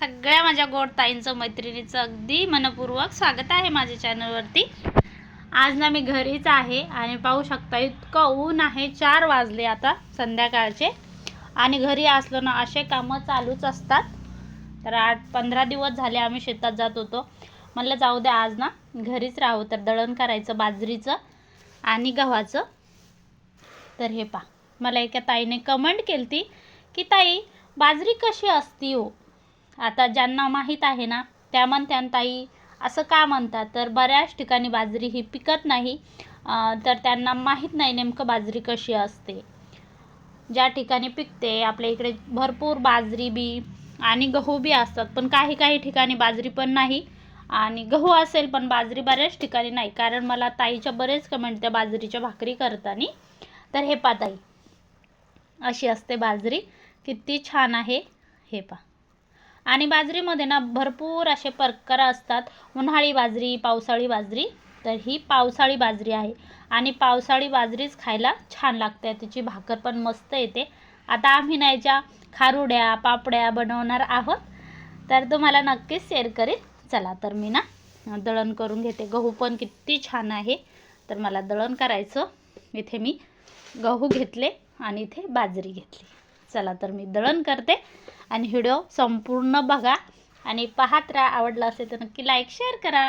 सगळ्या माझ्या गोड ताईंचं मैत्रिणीचं अगदी मनपूर्वक स्वागत आहे माझ्या चॅनलवरती आज ना मी घरीच आहे आणि पाहू शकता इतकं ऊन आहे चार वाजले आता संध्याकाळचे. आणि घरी असलो ना असे कामं चालूच असतात. तर आठ पंधरा दिवस झाले आम्ही शेतात जात होतो. म्हणलं जाऊ द्या आज ना घरीच राहू. तर दळण करायचं बाजरीचं आणि गव्हाचं. तर हे पा मला एका ताईने कमेंट केली ती की ताई बाजरी कशी असती हो? आता ज्यांना माहीत आहे ना त्या म्हणत्यान ताई असं का म्हणतात? तर बऱ्याच ठिकाणी बाजरी ही पिकत नाही तर त्यांना माहीत नाही नेमकं बाजरी कशी असते. ज्या ठिकाणी पिकते आपल्या इकडे भरपूर बाजरी बी आणि गहू बी असतात. पण काही काही ठिकाणी बाजरी पण नाही आणि गहू असेल पण बाजरी बऱ्याच ठिकाणी नाही. कारण मला ताईच्या बरेच कमेंट त्या बाजरीच्या भाकरी करताना. तर हे पा ताई अशी असते बाजरी. किती छान आहे हे पा. आणि बाजरीमध्ये ना भरपूर असे प्रकार असतात. उन्हाळी बाजरी पावसाळी बाजरी तर ही पावसाळी बाजरी आहे. आणि पावसाळी बाजरीच खायला छान लागते. तिची भाकर पण मस्त येते. आता आम्ही ना याच्या खारुड्या पापड्या बनवणार आहोत. तर तुम्हाला नक्कीच शेअर करेल चला तर मी ना दळण करून घेते. गहू पण किती छान आहे. तर मला दळण करायचं. इथे मी गहू घेतले आणि इथे बाजरी घेतली. चला तर मी दळण करते. आणि व्हिडिओ संपूर्ण बघा. आणि पाहत राहा. आवडला असेल तर नक्की लाईक शेअर करा.